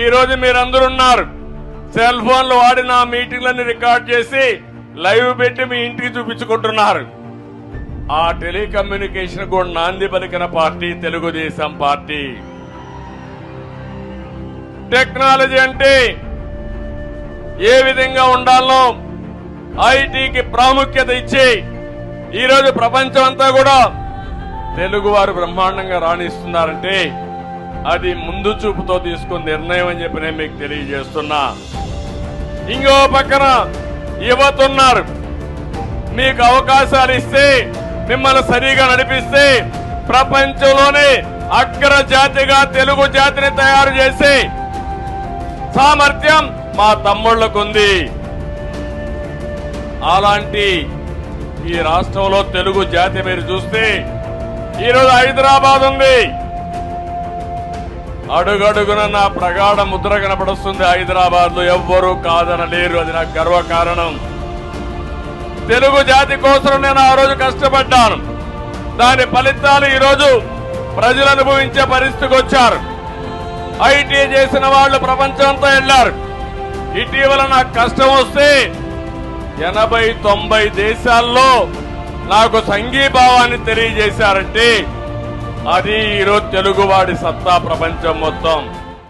ఈ రోజు మీరందరూ ఉన్నారు. సెల్ ఫోన్లు వాడి నా మీటింగ్లన్నీ రికార్డ్ చేసి లైవ్ పెట్టి మీ ఇంటికి చూపించుకుంటున్నారు. ఆ టెలికమ్యూనికేషన్ కూడా నాంది పలికిన పార్టీ తెలుగుదేశం పార్టీ. టెక్నాలజీ అంటే ఏ విధంగా ఉండాలో ఐటీకి ప్రాముఖ్యత ఇచ్చి ఈరోజు ప్రపంచం అంతా కూడా తెలుగు వారు బ్రహ్మాండంగా రాణిస్తున్నారంటే అది ముందు చూపుతో తీసుకున్న నిర్ణయం అని చెప్పి నేను మీకు తెలియజేస్తున్నా. ఇంకో పక్కన యువత ఉన్నారు మీకు అవకాశాలు ఇస్తే మిమ్మల్ని సరిగా నడిపిస్తే ప్రపంచంలోనే అగ్ర జాతిగా తెలుగు జాతిని తయారు చేసే సామర్థ్యం మా తమ్ముళ్ళకుంది అలాంటి ఈ రాష్ట్రంలో తెలుగు జాతి మీరు చూస్తే ఈరోజు హైదరాబాద్ ఉంది అడుగడుగున నా ప్రగాఢ ముద్ర కనపడుస్తుంది హైదరాబాద్లో ఎవ్వరూ కాదనలేరు. అది నాకు గర్వ కారణం తెలుగు జాతి కోసం నేను ఆ రోజు కష్టపడ్డాను. దాని ఫలితాలు ఈరోజు ప్రజలు అనుభవించే పరిస్థితికి వచ్చారు. ఐటీ చేసిన వాళ్ళు ప్రపంచంతో వెళ్ళారు ఇటీవల నాకు కష్టం వస్తే ఎనభై తొంభై దేశాల్లో నాకు సంఘీభావాన్ని తెలియజేశారంటే అది ఈరోజు తెలుగువాడి సత్తా ప్రపంచం మొత్తం.